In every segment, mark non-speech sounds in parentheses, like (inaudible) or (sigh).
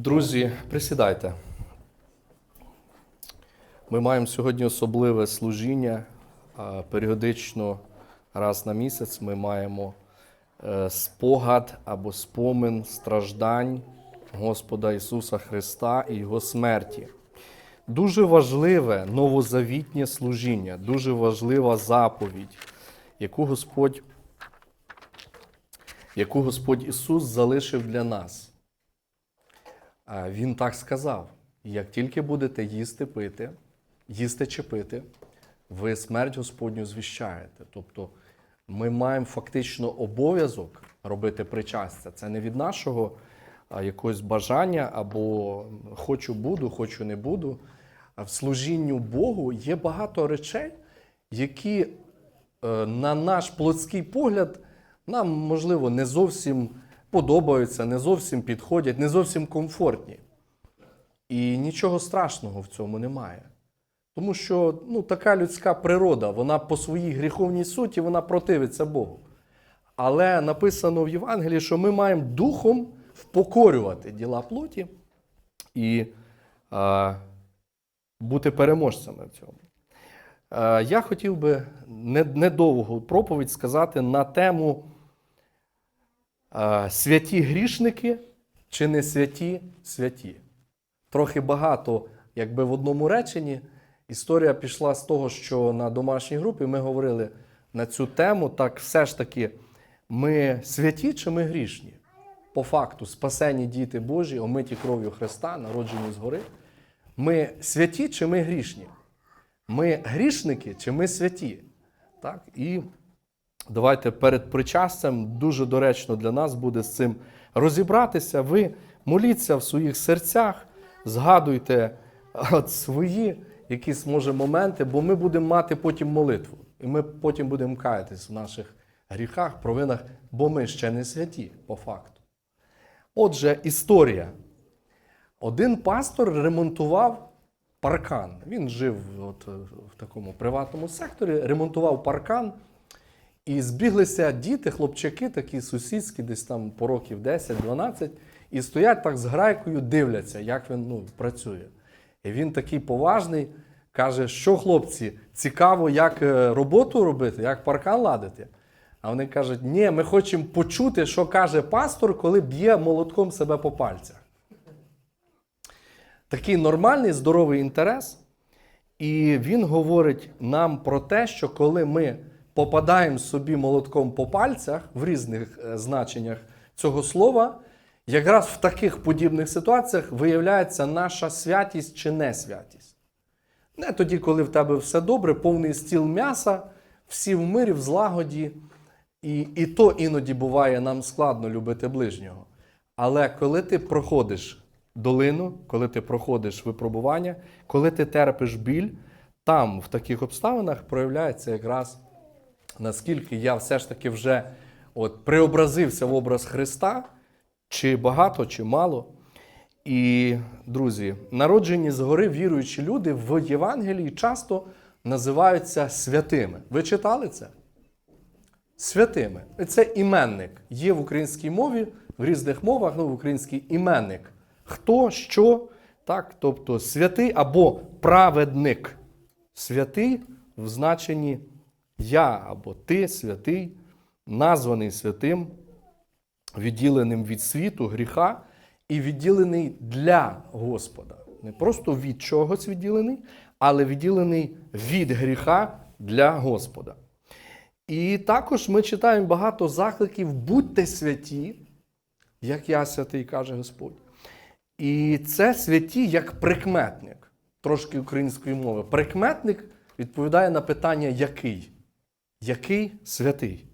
Друзі, присідайте. Ми маємо сьогодні особливе служіння. Періодично раз на місяць ми маємо е, спогад або спомин страждань Господа Ісуса Христа і Його смерті. Дуже важливе новозавітнє служіння, дуже важлива заповідь, яку Господь, яку Господь Ісус залишив для нас. Він так сказав: як тільки будете їсти, пити, їсти чи пити, ви смерть Господню звіщаєте. Тобто ми маємо фактично обов'язок робити причастя. Це не від нашого якогось бажання або хочу буду, хочу не буду. В служінню Богу є багато речей, які е, на наш плотський погляд нам, можливо, не зовсім подобаються, не зовсім підходять, не зовсім комфортні. І нічого страшного в цьому немає. Тому що ну, така людська природа, вона по своїй гріховній суті вона противиться Богу. Але написано в Євангелії, що ми маємо духом впокорювати діла плоті і а, бути переможцями в цьому. Е, Я хотів би недовгу проповідь сказати на тему е, святі грішники чи не святі святі. Трохи багато, якби в одному реченні. Історія пішла з того, що на домашній групі ми говорили на цю тему, так все ж таки, ми святі чи ми грішні? По факту, спасені діти Божі, омиті кров'ю Христа, народжені згори. Ми святі чи ми грішні? Ми грішники чи ми святі? Так? І давайте перед причастям дуже доречно для нас буде з цим розібратися. Ви моліться в своїх серцях, згадуйте от свої якісь може моменти, бо ми будемо мати потім молитву. І ми потім будемо каятись в наших гріхах, провинах, бо ми ще не святі по факту. Отже, історія. Один пастор ремонтував паркан. Він жив от, в такому приватному секторі, ремонтував паркан. І збіглися діти, хлопчаки, такі сусідські, десь там по років 10-12, і стоять так з грайкою, дивляться, як він ну, працює. І він такий поважний, каже, що хлопці, цікаво, як е, роботу робити, як паркан ладити. А вони кажуть, ні, ми хочемо почути, що каже пастор, коли б'є молотком себе по пальцях. Такий нормальний, здоровий інтерес. І він говорить нам про те, що коли ми попадаємо собі молотком по пальцях в різних е, значеннях цього слова, якраз в таких подібних ситуаціях виявляється наша святість чи не святість. Не тоді, коли в тебе все добре, повний стіл м'яса, всі в мирі, в злагоді. І, і то іноді буває нам складно любити ближнього. Але коли ти проходиш долину, коли ти проходиш випробування, коли ти терпиш біль, там в таких обставинах проявляється якраз наскільки я все ж таки вже от, преобразився в образ Христа, чи багато, чи мало. І, друзі, народжені згори віруючі люди в Євангелії часто називаються святими. Ви читали це? Святими. Це іменник. Є в українській мові, в різних мовах, ну, в українській іменник. Хто, що, так, тобто святий або праведник. Святий в значенні я або ти святий, названий святим, відділеним від світу, гріха і відділений для Господа. Не просто від чогось відділений, але відділений від гріха для Господа. І також ми читаємо багато закликів будьте святі, як я святий, каже Господь. І це святі як прикметник, трошки української мови. Прикметник відповідає на питання який? Який святий?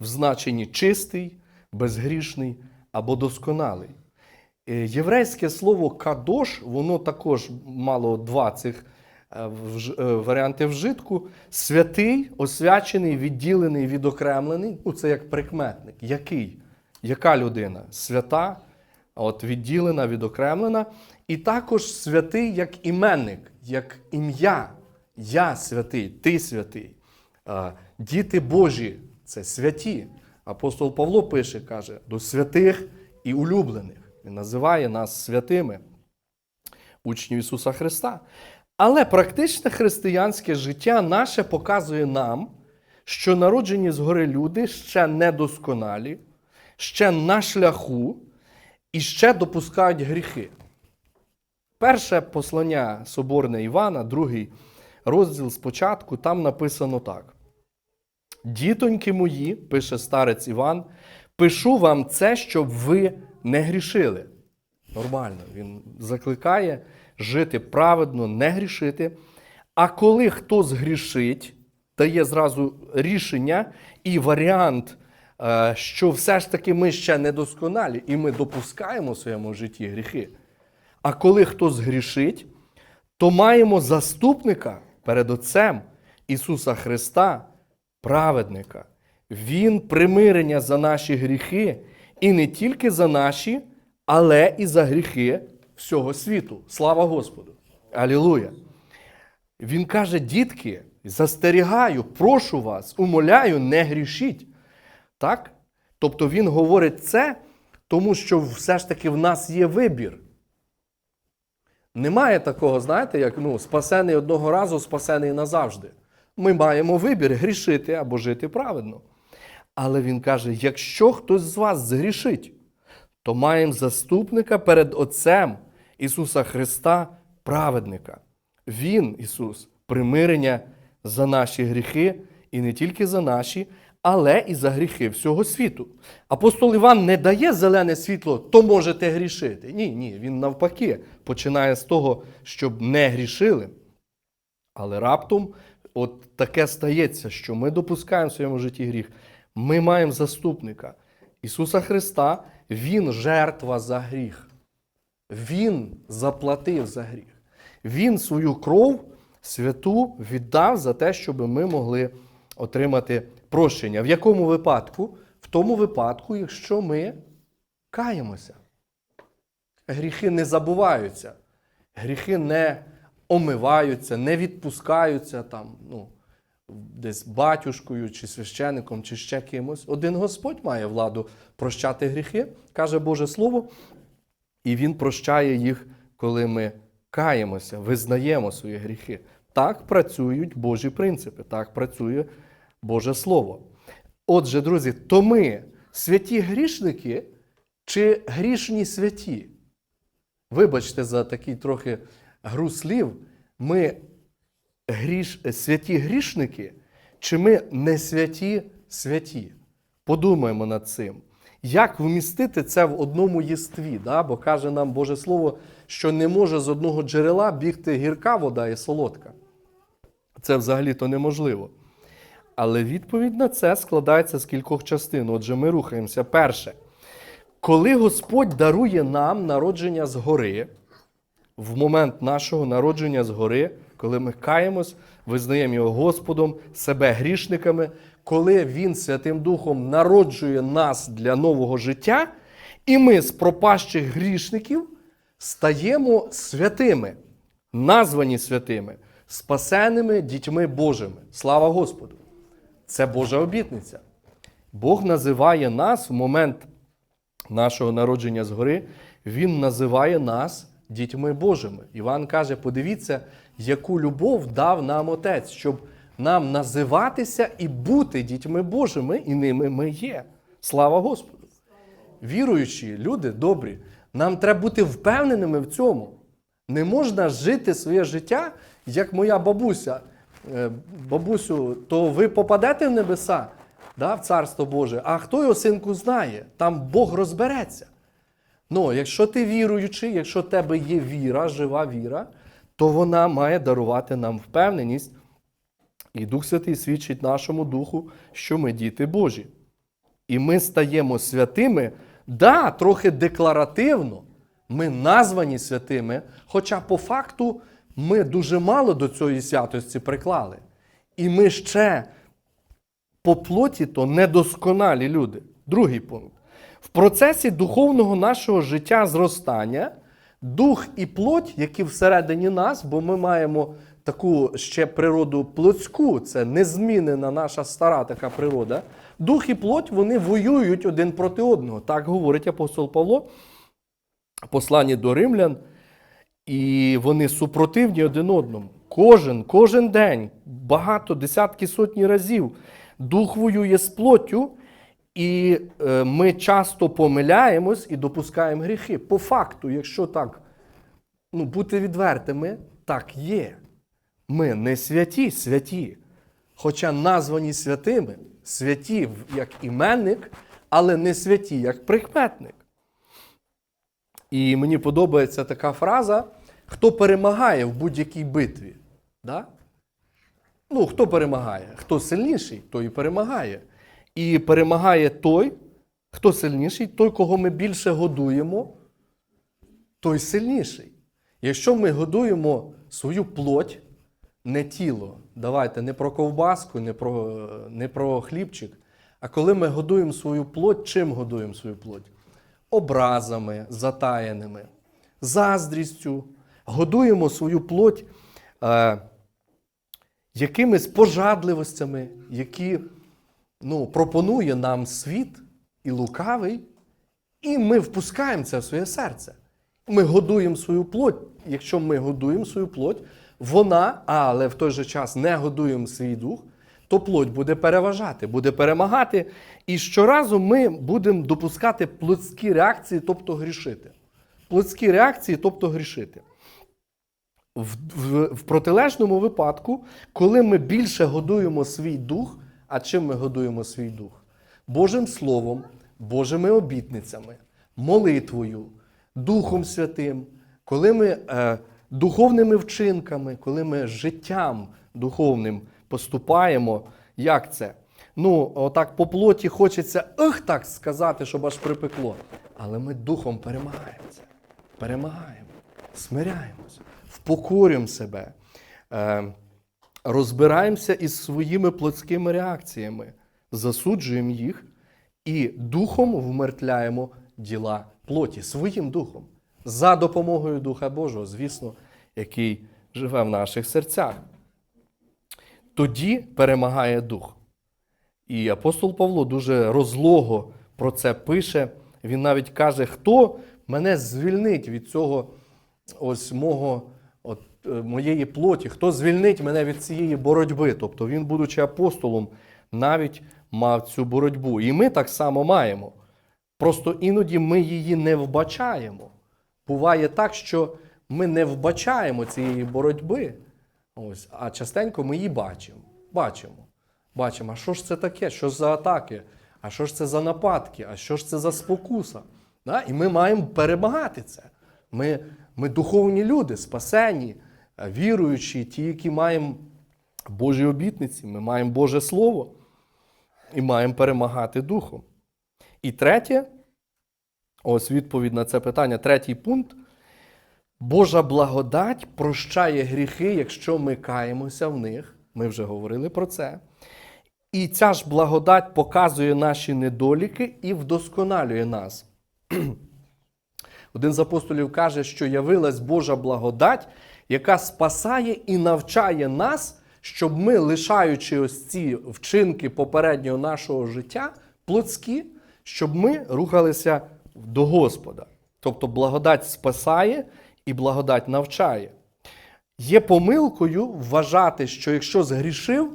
В значенні чистий, безгрішний або досконалий. Е, Єврейське слово кадош, воно також мало два цих е, е, варіанти вжитку. Святий, освячений, відділений, відокремлений. Ну, це як прикметник. Який? Яка людина? Свята, от відділена, відокремлена. І також святий як іменник, як ім'я. Я святий, ти святий. Діти Божі це святі. Апостол Павло пише, каже, до святих і улюблених. Він називає нас святими, учнів Ісуса Христа. Але практичне християнське життя наше показує нам, що народжені згори люди ще недосконалі, ще на шляху і ще допускають гріхи. Перше послання Соборне Івана, другий розділ спочатку, там написано так. Дітоньки мої, пише старець Іван, пишу вам це, щоб ви не грішили. Нормально, він закликає жити праведно, не грішити. А коли хто згрішить, дає зразу рішення і варіант, е, що все ж таки ми ще недосконалі, і ми допускаємо в своєму житті гріхи. А коли хто згрішить, то маємо заступника перед Отцем Ісуса Христа, праведника. Він примирення за наші гріхи, і не тільки за наші, але і за гріхи всього світу. Слава Господу! Алілуя! Він каже: дітки, застерігаю, прошу вас, умоляю, не грішіть. Так? Тобто він говорить це, тому що все ж таки в нас є вибір. Немає такого, знаєте, як ну, спасений одного разу, спасений назавжди. Ми маємо вибір грішити або жити праведно. Але він каже: якщо хтось з вас згрішить, то маємо заступника перед Отцем Ісуса Христа, праведника. Він, Ісус, примирення за наші гріхи, і не тільки за наші, але і за гріхи всього світу. Апостол Іван не дає зелене світло, то можете грішити. Ні, ні, він навпаки починає з того, щоб не грішили. Але раптом от таке стається, що ми допускаємо в своєму житті гріх. Ми маємо заступника Ісуса Христа, Він жертва за гріх. Він заплатив за гріх. Він свою кров святу віддав за те, щоб ми могли отримати прощення. В якому випадку? В тому випадку, якщо ми каємося. Гріхи не забуваються, гріхи не омиваються, не відпускаються там, ну, десь батюшкою, чи священником, чи ще кимось. Один Господь має владу прощати гріхи, каже Боже Слово, і Він прощає їх, коли ми каємося, визнаємо свої гріхи. Так працюють Божі принципи, так працює Боже Слово. Отже, друзі, то ми святі грішники чи грішні святі? Вибачте за такий трохи гру слів. Ми гріш, святі грішники, чи ми не святі святі? Подумаємо над цим. Як вмістити це в одному єстві? Да? Бо каже нам Боже Слово, що не може з одного джерела бігти гірка вода і солодка. Це взагалі-то неможливо. Але відповідь на це складається з кількох частин. Отже, ми рухаємося. Перше, коли Господь дарує нам народження згори, в момент нашого народження згори, коли ми каємось, визнаємо його Господом, себе грішниками, коли Він Святим Духом народжує нас для нового життя, і ми з пропащих грішників стаємо святими, названі святими, спасеними дітьми Божими. Слава Господу! Це Божа обітниця. Бог називає нас в момент нашого народження згори, Він називає нас дітьми Божими. Іван каже: подивіться, яку любов дав нам Отець, щоб нам називатися і бути дітьми Божими, і ними ми є. Слава Господу! Віруючі, люди добрі, нам треба бути впевненими в цьому. Не можна жити своє життя, як моя бабуся. Е, Бабусю, то ви попадете в небеса, да, в Царство Боже, а хто його синку знає? Там Бог розбереться. Ну, якщо ти віруючий, якщо в тебе є віра, жива віра, то вона має дарувати нам впевненість. І Дух Святий свідчить нашому духу, що ми діти Божі. І ми стаємо святими, да, трохи декларативно. Ми названі святими, хоча по факту ми дуже мало до цієї святості приклали. І ми ще по плоті то недосконалі люди. Другий пункт. В процесі духовного нашого життя зростання дух і плоть, які всередині нас, бо ми маємо таку ще природу плотську, це незмінена наша стара така природа. Дух і плоть вони воюють один проти одного. Так говорить апостол Павло посланні до римлян, і вони супротивні один одному. Кожен, кожен день, багато, десятки сотні разів дух воює з плоттю, і е, ми часто помиляємось і допускаємо гріхи. По факту, якщо так ну, бути відвертими, так є. Ми не святі, святі. Хоча названі святими, святі як іменник, але не святі як прикметник. І мені подобається така фраза: хто перемагає в будь-якій битві. Да? Ну, хто перемагає? Хто сильніший, той і перемагає. І перемагає той, хто сильніший, той, кого ми більше годуємо, той сильніший. Якщо ми годуємо свою плоть, не тіло, давайте не про ковбаску, не про, не про хлібчик, а коли ми годуємо свою плоть, чим годуємо свою плоть? Образами затаяними, заздрістю, годуємо свою плоть е, якимись пожадливостями, які ну, пропонує нам світ і лукавий, і ми впускаємо це в своє серце. Ми годуємо свою плоть. Якщо ми годуємо свою плоть, вона, але в той же час не годуємо свій дух, то плоть буде переважати, буде перемагати. І щоразу ми будемо допускати плотські реакції, тобто грішити. Плотські реакції, тобто грішити. В, в, в протилежному випадку, коли ми більше годуємо свій дух, а чим ми годуємо свій дух? Божим Словом, Божими обітницями, молитвою, Духом Святим, коли ми е, духовними вчинками, коли ми життям духовним поступаємо, як це? Ну, отак по плоті хочеться ех так сказати, щоб аж припекло. Але ми духом перемагаємо це. Перемагаємо, смиряємося, впокорюємо себе, е, розбираємося із своїми плотськими реакціями, засуджуємо їх і духом вмертляємо діла плоті, своїм духом, за допомогою Духа Божого, звісно, який живе в наших серцях. Тоді перемагає дух. І апостол Павло дуже розлого про це пише. Він навіть каже, хто мене звільнить від цього ось мого, моєї плоті, хто звільнить мене від цієї боротьби. Тобто він, будучи апостолом, навіть мав цю боротьбу. І ми так само маємо. Просто іноді ми її не вбачаємо. Буває так, що ми не вбачаємо цієї боротьби, ось, а частенько ми її бачимо. Бачимо. Бачимо, а що ж це таке? Що за атаки? А що ж це за нападки? А що ж це за спокуса? Да? І ми маємо перемагати це. Ми, ми духовні люди, спасені, е, віруючі, ті, які маємо Божі обітниці, ми маємо Боже Слово і маємо перемагати духом. І третє, ось відповідь на це питання, третій пункт. Божа благодать прощає гріхи, якщо ми каємося в них. Ми вже говорили про це. І ця ж благодать показує наші недоліки і вдосконалює нас. Один з апостолів каже, що явилась Божа благодать, яка спасає і навчає нас, щоб ми, лишаючи ось ці вчинки попереднього нашого життя, плотські, щоб ми рухалися до Господа. Тобто благодать спасає і благодать навчає. Є помилкою вважати, що якщо згрішив,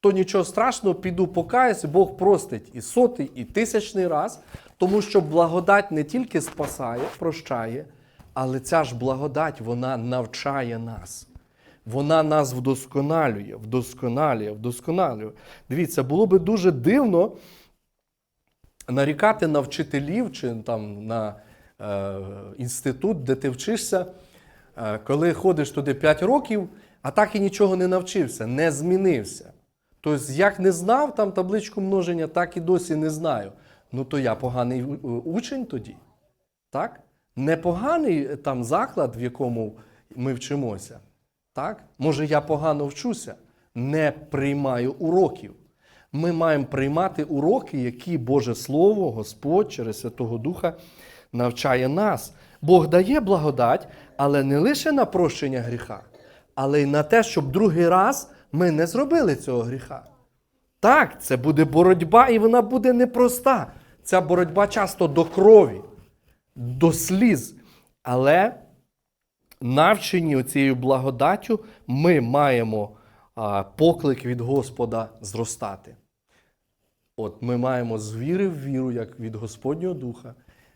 то нічого страшного, піду покаюсь, Бог простить і сотий, і тисячний раз, тому що благодать не тільки спасає, прощає, але ця ж благодать вона навчає нас. Вона нас вдосконалює, вдосконалює, вдосконалює. Дивіться, було би дуже дивно нарікати на вчителів чи там на е, інститут, де ти вчишся, е, коли ходиш туди 5 років, а так і нічого не навчився, не змінився. Тобто, як не знав там табличку множення, так і досі не знаю. Ну то я поганий учень тоді. Так? Непоганий е, там заклад, в якому ми вчимося. Так? Може, я погано вчуся, не приймаю уроків. Ми маємо приймати уроки, які Боже Слово, Господь через Святого Духа навчає нас. Бог дає благодать, але не лише на прощення гріха, але й на те, щоб другий раз ми не зробили цього гріха. Так, це буде боротьба, і вона буде непроста. Ця боротьба часто до крові, до сліз. Але навчені цією благодаттю, ми маємо поклик від Господа зростати. От ми маємо з віри в віру, як від Господнього Духа,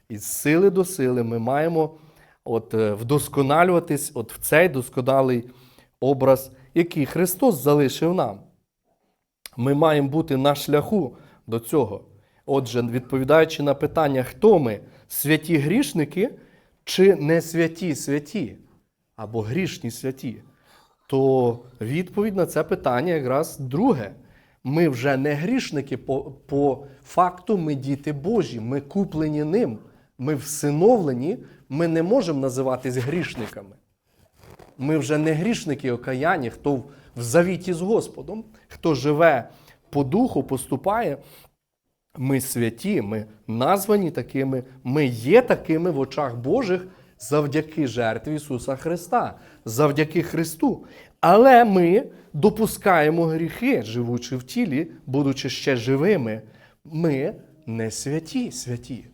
і з сили до сили ми маємо от, е, вдосконалюватись от в цей досконалий образ, який Христос залишив нам. Ми маємо бути на шляху до цього. Отже, відповідаючи на питання, хто ми, святі грішники чи не святі святі, або грішні святі, то відповідь на це питання якраз друге. Ми вже не грішники по, по факту, ми діти Божі, ми куплені ним, ми всиновлені, ми не можемо називатись грішниками. Ми вже не грішники окаяні, хто в- завіті з Господом, хто живе по духу, поступає. Ми святі, ми названі такими, ми є такими в очах Божих завдяки жертві Ісуса Христа, завдяки Христу. Але ми допускаємо гріхи, живучи в тілі, будучи ще живими. Ми не святі, святі.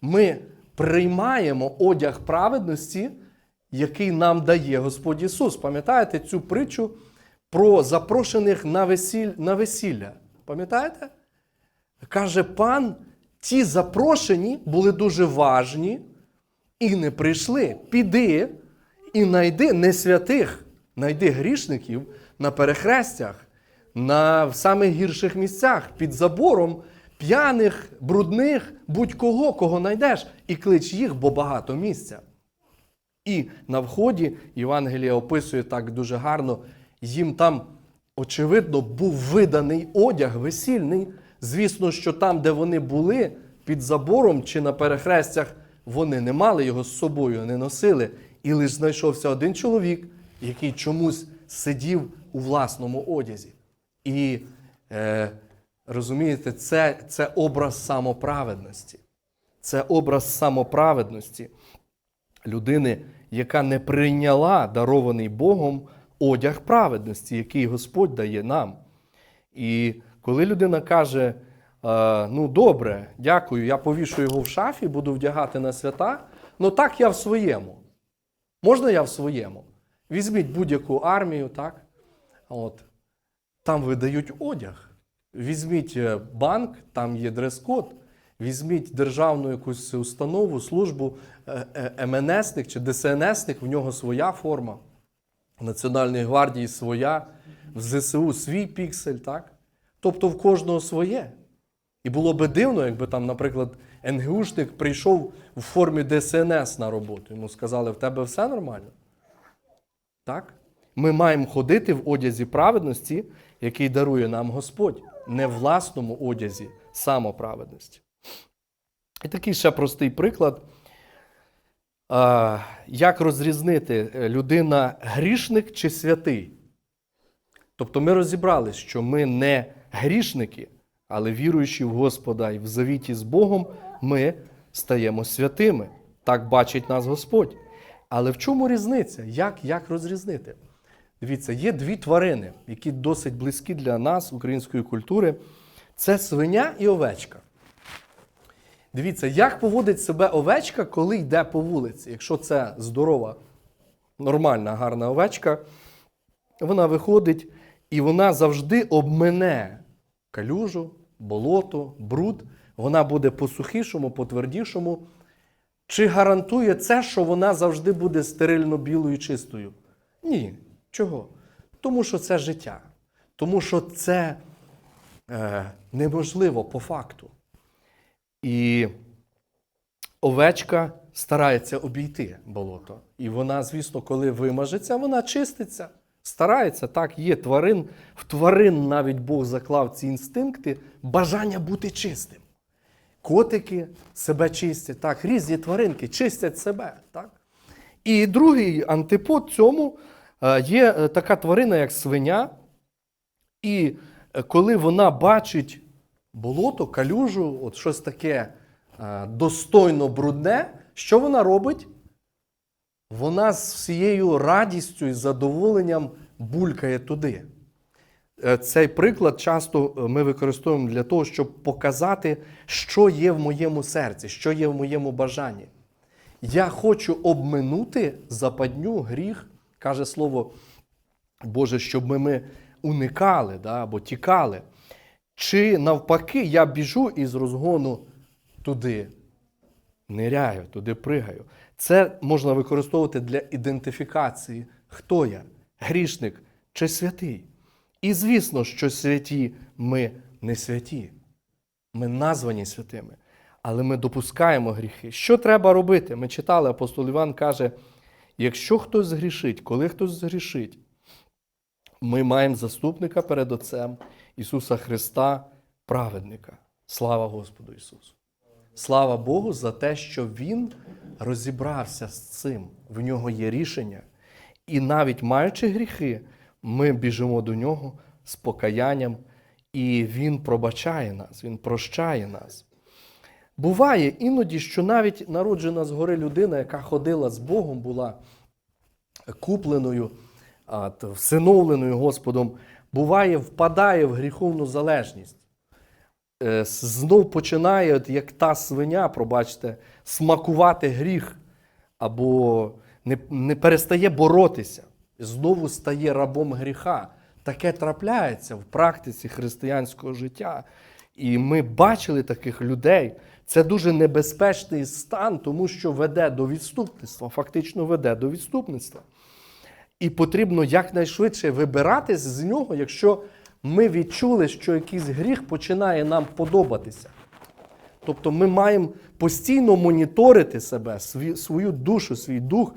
Ми приймаємо одяг праведності, який нам дає Господь Ісус. Пам'ятаєте цю притчу про запрошених на, весіль... на весілля? Пам'ятаєте? Каже пан, ті запрошені були дуже важні і не прийшли. Піди і найди не святих, найди грішників на перехрестях, на самих гірших місцях, під забором, п'яних, брудних, будь-кого, кого знайдеш, і клич їх, бо багато місця. І на вході Євангелія описує так дуже гарно, їм там, очевидно, був виданий одяг весільний. Звісно, що там, де вони були, під забором чи на перехрестях, вони не мали його з собою, не носили. І лише знайшовся один чоловік, який чомусь сидів у власному одязі. І е, розумієте, це, це образ самоправедності. Це образ самоправедності людини, яка не прийняла дарований Богом одяг праведності, який Господь дає нам. І коли людина каже, е, ну добре, дякую, я повішу його в шафі, буду вдягати на свята, ну так я в своєму. Можна я в своєму? Візьміть будь-яку армію, так? От. Там видають одяг. Візьміть е, банк, там є дрес-код. Візьміть державну якусь установу, службу, е, е, МНСник чи ДСНСник, в нього своя форма. В Національної гвардії своя, в ЗСУ свій піксель, так? Тобто в кожного своє. І було би дивно, якби там, наприклад, НГУшник прийшов в формі ДСНС на роботу. Йому сказали, в тебе все нормально. Так? Ми маємо ходити в одязі праведності, який дарує нам Господь, не в власному одязі самоправедності. І такий ще простий приклад. Як розрізнити е, людина грішник чи святий? Тобто ми розібрали, що ми не грішники, але віруючи в Господа і в завіті з Богом, ми стаємо святими. Так бачить нас Господь. Але в чому різниця? Як, як розрізнити? Дивіться, є дві тварини, які досить близькі для нас, української культури. Це свиня і овечка. Дивіться, як поводить себе овечка, коли йде по вулиці. Якщо це здорова, нормальна, гарна овечка, вона виходить і вона завжди обмене калюжу, болото, бруд. Вона буде по сухішому, по твердішому. Чи гарантує це, що вона завжди буде стерильно білою чистою? Ні. Чого? Тому що це життя. Тому що це е, неможливо по факту. І овечка старається обійти болото. І вона, звісно, коли вимажеться, вона чиститься. Старається, так, є тварин. В тварин навіть Бог заклав ці інстинкти бажання бути чистим. Котики себе чистять, так, різні тваринки чистять себе. Так? І другий антипод цьому е, є е, така тварина, як свиня. І е, коли вона бачить болото, калюжу, от щось таке е, достойно брудне, що вона робить? Вона з всією радістю і задоволенням булькає туди. Е, Цей приклад часто е, ми використовуємо для того, щоб показати, що є в моєму серці, що є в моєму бажанні. я хочу обминути западню, гріх, каже слово Боже, щоб ми, ми уникали да, або тікали. Чи навпаки, я біжу із розгону туди, ниряю, туди пригаю. Це можна використовувати для ідентифікації, хто я, грішник чи святий. І звісно, що святі ми не святі. Ми названі святими, але ми допускаємо гріхи. Що треба робити? Ми читали, апостол Іван каже: якщо хтось згрішить, коли хтось згрішить, ми маємо заступника перед Отцем Ісуса Христа, праведника. Слава Господу Ісусу! Слава Богу за те, що Він розібрався з цим. В нього є рішення. І навіть маючи гріхи, ми біжимо до нього з покаянням, і Він пробачає нас, Він прощає нас. Буває іноді, що навіть народжена згори людина, яка ходила з Богом, була купленою, всиновленою Господом, буває, впадає в гріховну залежність. Е, Знов починає, от як та свиня, пробачте, смакувати гріх, або не, не перестає боротися, знову стає рабом гріха. Таке трапляється в практиці християнського життя. І ми бачили таких людей. Це дуже небезпечний стан, тому що веде до відступництва, фактично веде до відступництва. І потрібно якнайшвидше вибиратись з нього, якщо ми відчули, що якийсь гріх починає нам подобатися. Тобто ми маємо постійно моніторити себе, свою душу, свій дух,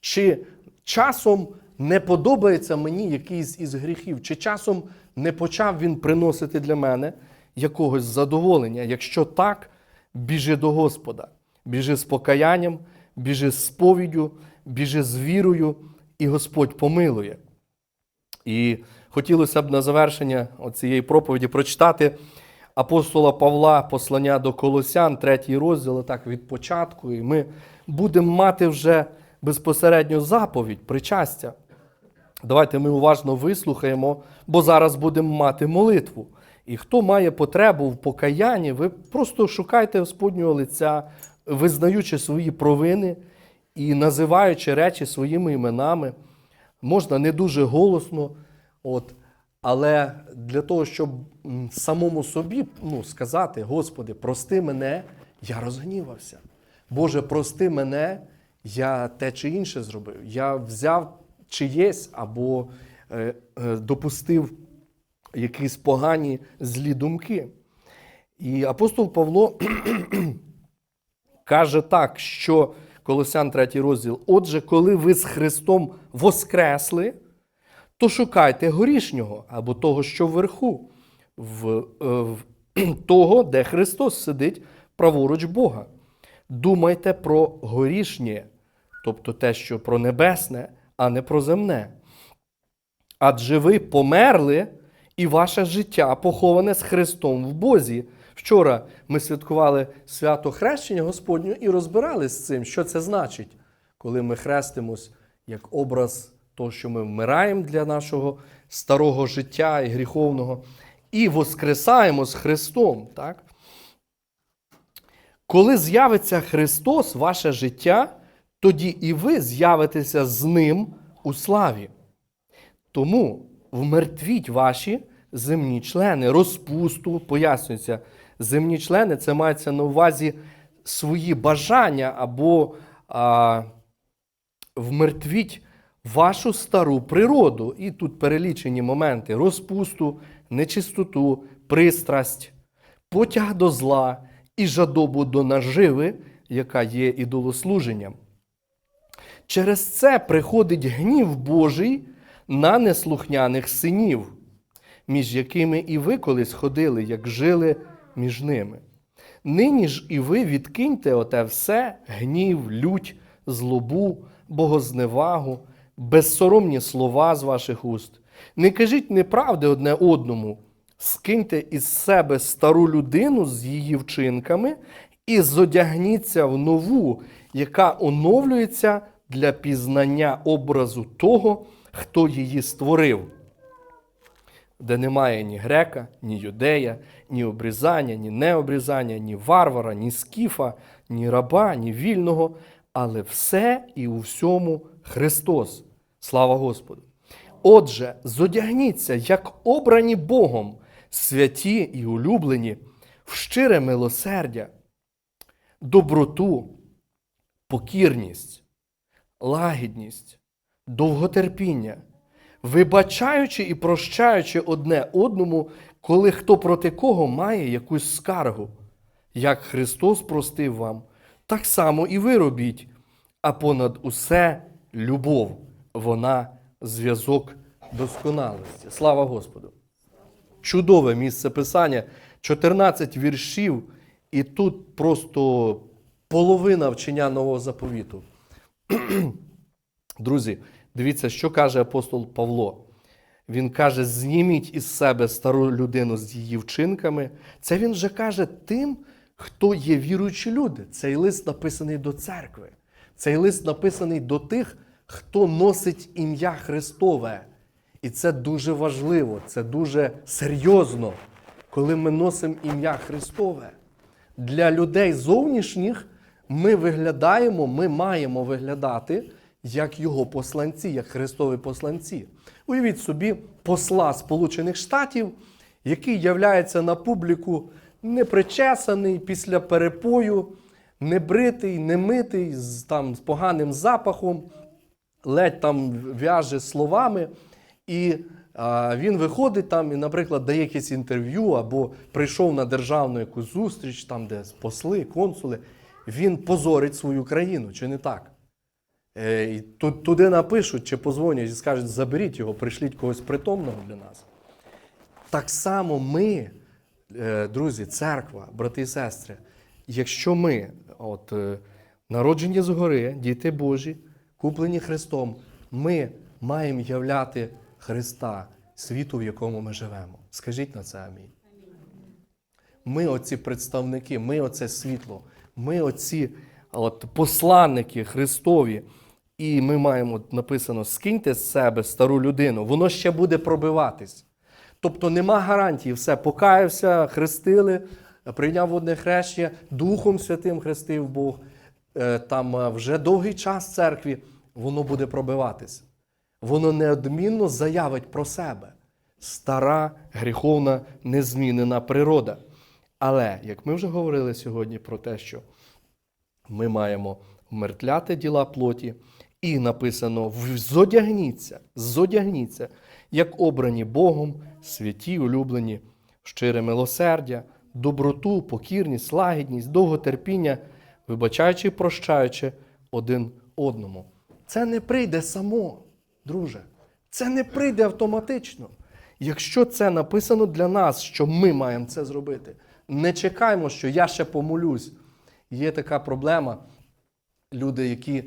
чи часом не подобається мені якийсь із гріхів, чи часом не почав він приносити для мене якогось задоволення. Якщо так, біжи до Господа, біжи з покаянням, біжи з сповіддю, біжи з вірою, і Господь помилує. І хотілося б на завершення цієї проповіді прочитати апостола Павла, послання до Колосян, третій розділ, так від початку. І ми будемо мати вже безпосередньо заповідь, причастя. Давайте ми уважно вислухаємо, бо зараз будемо мати молитву. І хто має потребу в покаянні, ви просто шукайте Господнього лиця, визнаючи свої провини і називаючи речі своїми іменами. Можна не дуже голосно, от, але для того, щоб самому собі ну, сказати: Господи, прости мене, я розгнівався. Боже, прости мене, я те чи інше зробив. Я взяв чиєсь або е, е, допустив якісь погані злі думки. І апостол Павло (clears throat) каже так, що Колосян 3 розділ: Отже, коли ви з Христом воскресли, то шукайте горішнього або того, що вверху, в, е, в (clears throat) того, де Христос сидить праворуч Бога. Думайте про горішнє, тобто те, що про небесне, а не про земне. Адже ви померли, і ваше життя поховане з Христом в Бозі. Вчора ми святкували свято хрещення Господнього і розбирали з цим, що це значить, коли ми хрестимось як образ того, що ми вмираємо для нашого старого життя і гріховного, і воскресаємо з Христом. Так? Коли з'явиться Христос, ваше життя, тоді і ви з'явитеся з Ним у славі. Тому вмертвіть ваші земні члени, розпусту, пояснюється, земні члени це мається на увазі свої бажання або а, вмертвіть вашу стару природу. І тут перелічені моменти розпусту, нечистоту, пристрасть, потяг до зла і жадобу до наживи, яка є ідолослуженням. Через це приходить гнів Божий на неслухняних синів, між якими і ви колись ходили, як жили між ними. Нині ж і ви відкиньте оте все гнів, лють, злобу, богозневагу, безсоромні слова з ваших уст. Не кажіть неправди одне одному, скиньте із себе стару людину з її вчинками і зодягніться в нову, яка оновлюється для пізнання образу того, хто її створив, де немає ні грека, ні юдея, ні обрізання, ні необрізання, ні варвара, ні скіфа, ні раба, ні вільного, але все і у всьому Христос. Слава Господу! Отже, зодягніться, як обрані Богом, святі і улюблені, в щире милосердя, доброту, покірність, лагідність, довготерпіння, вибачаючи і прощаючи одне одному, коли хто проти кого має якусь скаргу. Як Христос простив вам, так само і ви робіть, а понад усе любов, вона зв'язок досконалості. Слава Господу! Чудове місце писання, 14 віршів, і тут просто половина вчення нового заповіту. (clears throat) Друзі, дивіться, що каже апостол Павло. Він каже: зніміть із себе стару людину з її вчинками. Це він вже каже тим, хто є віруючі люди. Цей лист написаний до церкви. Цей лист написаний до тих, хто носить ім'я Христове. І це дуже важливо, це дуже серйозно, коли ми носимо ім'я Христове. Для людей зовнішніх ми виглядаємо, ми маємо виглядати як його посланці, як Христові посланці. Уявіть собі посла Сполучених Штатів, який являється на публіку непричесаний після перепою, небритий, немитий, з, там, з поганим запахом, ледь там в'яже словами. І а, він виходить там і, наприклад, дає якесь інтерв'ю або прийшов на державну якусь зустріч, там, де посли, консули. Він позорить свою країну, чи не так? Е, і туди напишуть чи позвонять і скажуть, заберіть його, пришліть когось притомного для нас. Так само ми, е, друзі, церква, брати і сестри, якщо ми, от, е, народжені згори, діти Божі, куплені Христом, ми маємо являти Христа світу, в якому ми живемо. Скажіть на це амінь. Ми, оці представники, ми оце світло, ми оці от, посланники Христові. І ми маємо написано: скиньте з себе стару людину, воно ще буде пробиватись. Тобто нема гарантії, все, покаявся, хрестили, прийняв одне хрещення, Духом Святим хрестив Бог. Е, Там е, вже довгий час церкві, воно буде пробиватись. Воно неодмінно заявить про себе. Стара, гріховна, незмінена природа. Але, як ми вже говорили сьогодні про те, що ми маємо вмертвляти діла плоті, і написано: зодягніться, зодягніться, як обрані Богом, святі, улюблені, щире милосердя, доброту, покірність, лагідність, довготерпіння, вибачаючи і прощаючи один одному. Це не прийде само, друже. Це не прийде автоматично. Якщо це написано для нас, що ми маємо це зробити, не чекаємо, що я ще помолюсь. Є така проблема. Люди, які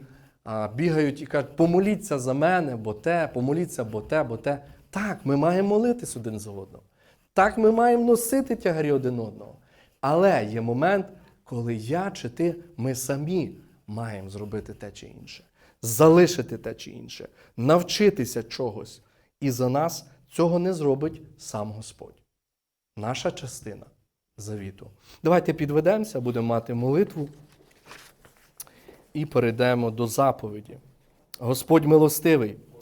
бігають і кажуть, помоліться за мене, бо те, помоліться, бо те, бо те. Так, ми маємо молитись один за одного. Так, ми маємо носити тягарі один одного. Але є момент, коли я чи ти, ми самі маємо зробити те чи інше, залишити те чи інше, навчитися чогось. І за нас цього не зробить сам Господь. Наша частина завіту. Давайте підведемося, будемо мати молитву і перейдемо до заповіді. Господь милостивий,